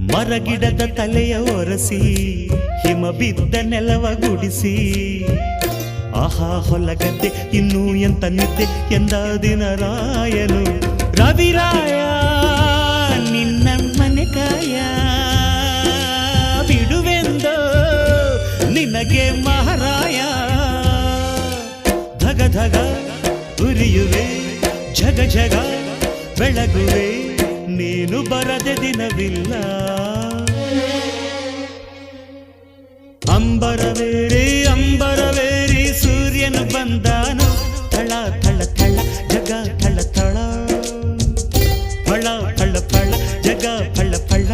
ಮರಗಿಡದ ತಲೆಯ ಒರೆಸಿ, ಹಿಮ ಬಿದ್ದ ನೆಲವ ಗುಡಿಸಿ. ಆಹಾ, ಹೊಲಗದ್ದೆ, ಇನ್ನೂ ಎಂತ ನಿದ್ದೆ ಎಂದ ದಿನ ರಾಯನು. ರವಿರಾಯ ನಿನ್ನ ಮನೆ ಕಾಯ. ಬಿಡುವೆಂದು ನಿನಗೆ ಮಹಾರಾಯ. ಧಗ ಧಗ ಉರಿಯುವೆ, ಝಗ ಝಗ ಬೆಳಗುವೆ. ಕಳೆದ ದಿನವಿಲ್ಲ ಅಂಬರವೇರಿ ಅಂಬರವೇರಿ ಸೂರ್ಯನು ಬಂದಾನು ಥಳ ಥಳ ಥಳ ಜಗ ಥಳ ಥಳ ಫಳ ಫಳ ಫಳ ಜಗ ಫಳ ಫಳ